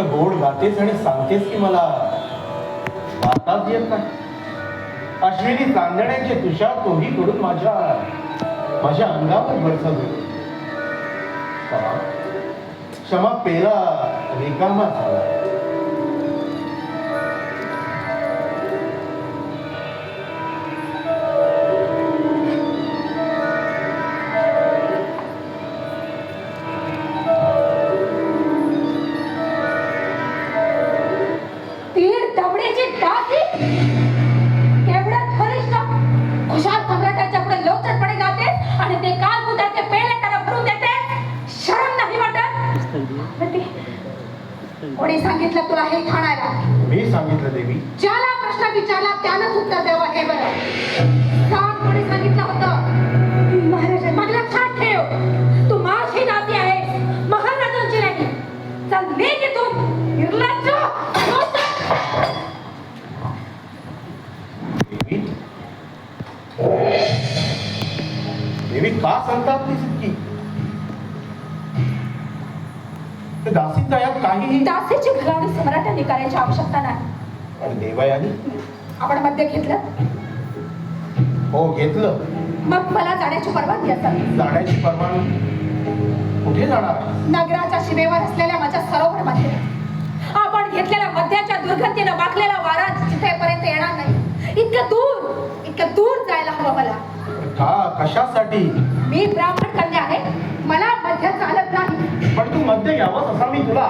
इतकं गोड गातेस आणि सांगतेस की मला वाताच येत नाही. अश्विनी चांदण्याचे तुषार तोही करून माझ्या माझ्या अंगावर बरसत होते. क्षमा पेला रिकामा झाला. तीर दबडेची दासी केवढं थरिष्ठ खुशाल सम्राटाच्या पुढे लोकचटपणे गाते आणि ते काल कुठाचे पेले त्याला भरून देते. शरम नाही वाटत. कोणी सांगितलं तुला हे खाणारा मी सांगितलं देवी. ज्याला प्रश्न विचारला त्यानंच उत्तर द्यावं हे बरं. सांग कोणी सांगितलं होतं? महाराज लक्षात ठेव तू देवी का संतापलीस इतकी ते दासीचा यात काहीही दासीची घराणी सम्राटांनी करायची आवश्यकता नाही. पण देवयानी. आपण मध्य घेतलं? हो घेतलं. मग मला जाण्याची परवानगी असावी. जाण्याची परवानगी. कुठे जाणार? नगराच्या शिमेवर असलेल्या माझ्या सरोवर मध्ये. आपण घेतलेल्या मध्याच्या दुर्गतीनं वाकलेला वारा जिथेपर्यंत येणार नाही. इतकं दूर इतकं दूर जायला हवं मला. का? कशासाठी? मी ब्राह्मण कन्या आहे. मला मध्य चालत नाही. पण तू मध्य यावंस असा मी तुला